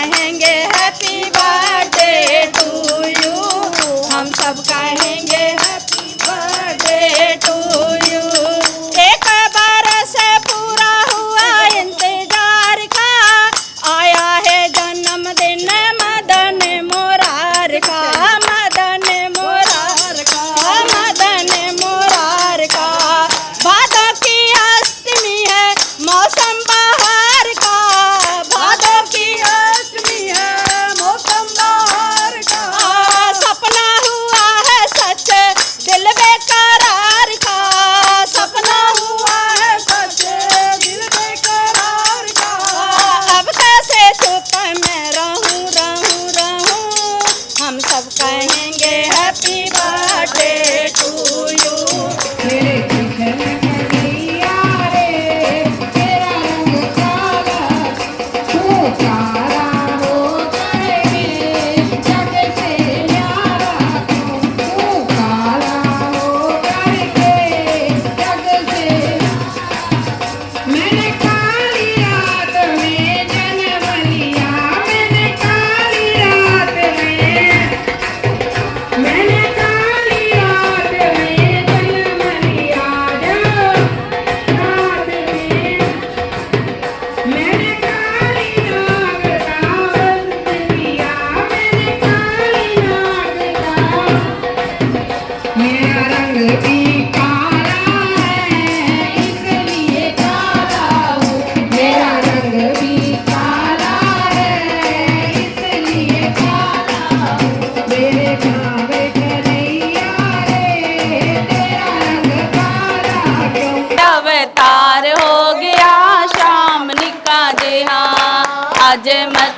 कहेंगे happy birthday to you हम सब कहेंगे हैप्पी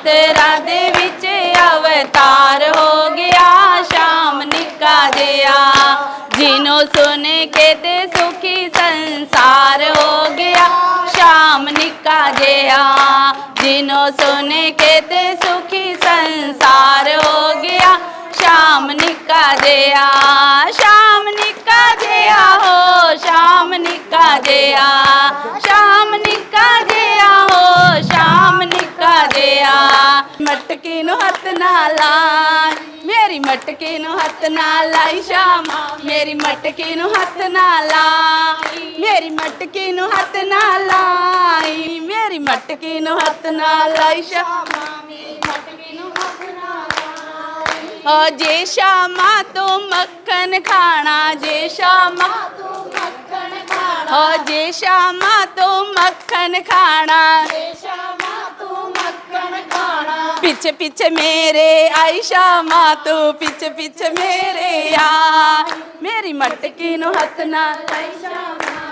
ਤੇਰਾ ਦੇ ਵਿੱਚ ਅਵਤਾਰ ਹੋ ਗਿਆ, ਸ਼ਾਮ ਨਿੱਕਾ ਜਿਹਾ। ਜਿਨੋ ਸੁਣ ਕੇ ਤੇ ਸੁਖੀ ਸੰਸਾਰ ਹੋ ਗਿਆ, ਸ਼ਾਮ ਨਿੱਕਾ ਜਿਹਾ। ਜਿਨੋ ਸੁਣ ਕੇ ਤੇ ਸੁਖੀ ਸੰਸਾਰ ਹੋ ਗਿਆ, ਸ਼ਾਮ ਨਿੱਕਾ ਜਿਹਾ। ਸ਼ਾਮ ਨਿੱਕਾ ਜਿਹਾ ਹੋ, ਸ਼ਾਮ ਨਿੱਕਾ ਜਿਹਾ। ਮਟਕੀ ਨੂੰ ਹੱਥ ਨਾ ਲਾਈ ਮੇਰੀ ਮਟਕੀ ਨੂੰ ਹੱਥ ਨਾ ਲਾਈ ਸ਼ਾਮ। ਮੇਰੀ ਮਟਕੀ ਨੂੰ ਹੱਥ ਨਾ ਲਾਈ ਮੇਰੀ ਮਟਕੀ ਨੂੰ ਹੱਥ ਨਾ ਲਾਈ ਮੇਰੀ ਮਟਕੀ ਨੂੰ ਹੱਥ ਨਾ ਲਾਈ ਸ਼ਾਮ। ਓ ਜੇ ਸ਼ਾਮਾ ਤੂੰ ਮੱਖਣ ਖਾਣਾ, ਜੇ ਸ਼ਾਮਾ ਤੂੰ ਮੱਖਣ ਖਾਣਾ। ਓ ਜੇ ਸ਼ਾਮਾ ਤੂੰ ਮੱਖਣ ਖਾਣਾ, ਜੇ ਸ਼ਾਮਾ ਤੂੰ ਮੱਖਣ ਖਾਣਾ ਪਿੱਛੇ ਪਿੱਛੇ ਮੇਰੇ ਆਈ ਸ਼ਾਮਾ ਤੂੰ ਪਿੱਛੇ ਪਿੱਛੇ ਮੇਰੇ ਆ। ਮੇਰੀ ਮਟਕੀ ਨੂੰ ਹੱਥ ਨਾ ਲਾਈ ਸ਼ਾਮਾ।